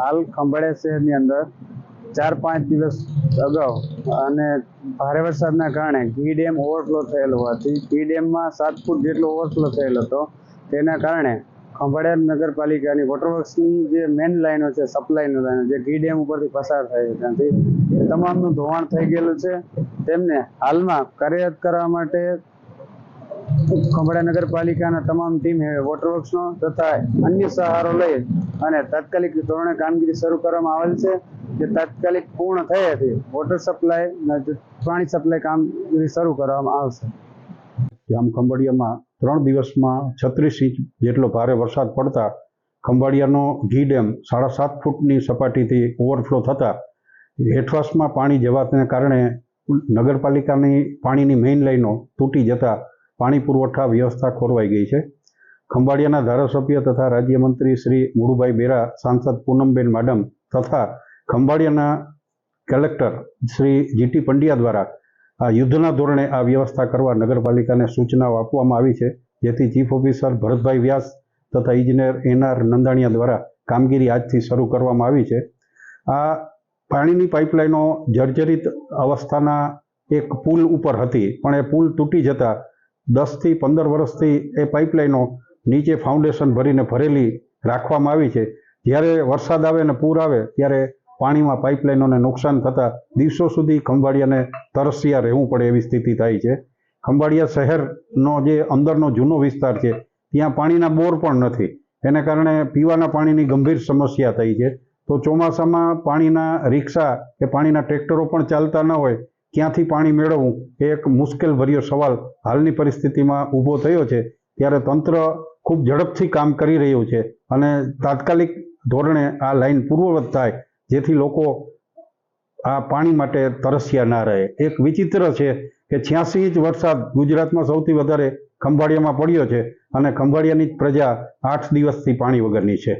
હાલ ખંભાળિયા શહેરની અંદર. ચાર પાંચ દિવસ અગાઉ અને ભારે વરસાદના કારણે ઘી ડેમ ઓવરફ્લો થયેલ હોવાથી ઘી ડેમમાં સાત ફૂટ જેટલો ઓવરફ્લો થયેલ હતો. તેના કારણે ખંભાળિયા નગરપાલિકાની વોટરવર્ક્સની જે મેન લાઈનો છે સપ્લાયની લાઈનો જે ઘી ડેમ ઉપરથી પસાર થાય છે ત્યાંથી, એ તમામનું ધોવાણ થઈ ગયેલું છે. તેમને હાલમાં કાર્યરત કરવા માટે ખંભાળિયા નગરપાલિકાના તમામ ટીમ વોટરવર્ક્સનો તથા અન્ય સહારો લઈ અને તાત્કાલિક ધોરણે કામગીરી શરૂ કરવામાં આવેલ છે. જે તાત્કાલિક પૂર્ણ થઈ હતી વોટર સપ્લાય પાણી સપ્લાય કામગીરી શરૂ કરવામાં આવશે. જામ ખંભાળિયામાં ત્રણ દિવસમાં છત્રીસ ઇંચ જેટલો ભારે વરસાદ પડતા ખંભાળિયાનો ઘી ડેમ સાડા સાત ફૂટની સપાટીથી ઓવરફ્લો થતા હેઠવાસમાં પાણી જવાને કારણે નગરપાલિકાની પાણીની મેઇન લાઈનો તૂટી જતા પાણી પુરવઠા વ્યવસ્થા ખોરવાઈ ગઈ છે. ખંભાળિયાના ધારાસભ્ય તથા રાજ્યમંત્રી શ્રી મુળુભાઈ બેરા, સાંસદ પૂનમબેન માડમ તથા ખંભાળિયાના કલેક્ટર શ્રી જીટી પંડ્યા દ્વારા આ યુદ્ધના ધોરણે આ વ્યવસ્થા કરવા નગરપાલિકાને સૂચનાઓ આપવામાં આવી છે, જેથી ચીફ ઓફિસર ભરતભાઈ વ્યાસ તથા ઇજનેર એનઆર નંદાણીયા દ્વારા કામગીરી આજથી શરૂ કરવામાં આવી છે. આ પાણીની પાઇપલાઇનો જર્જરિત અવસ્થાના એક પુલ ઉપર હતી, પણ એ પુલ તૂટી જતા દસથી પંદર વર્ષથી એ પાઇપલાઇનો નીચે ફાઉન્ડેશન ભરીને ભરેલી રાખવામાં આવી છે. જ્યારે વરસાદ આવે ને પૂર આવે, ત્યારે પાણીમાં પાઇપલાઇનોને નુકસાન થતાં દિવસો સુધી ખંભાળિયાને તરસ્યા રહેવું પડે એવી સ્થિતિ થાય છે. ખંભાળિયા શહેરનો જે અંદરનો જૂનો વિસ્તાર છે, ત્યાં પાણીના બોર પણ નથી. એને કારણે પીવાના પાણીની ગંભીર સમસ્યા થઈ છે. તો ચોમાસામાં પાણીના રિક્ષા કે પાણીના ટ્રેક્ટરો પણ ચાલતા ન હોય ક્યાંથી પાણી મેળવવું એ એક મુશ્કેલ ભર્યો સવાલ હાલની પરિસ્થિતિમાં ઊભો થયો છે. ત્યારે તંત્ર ખૂબ ઝડપથી કામ કરી રહ્યું છે અને તાત્કાલિક ધોરણે આ લાઈન પૂર્વવત થાય, જેથી લોકો આ પાણી માટે તરસ્યા ના રહે. એક વિચિત્ર છે કે છ્યાસી ઇંચ વરસાદ ગુજરાતમાં સૌથી વધારે ખંભાળિયામાં પડ્યો છે અને ખંભાળિયાની પ્રજા આઠ દિવસથી પાણી વગરની છે.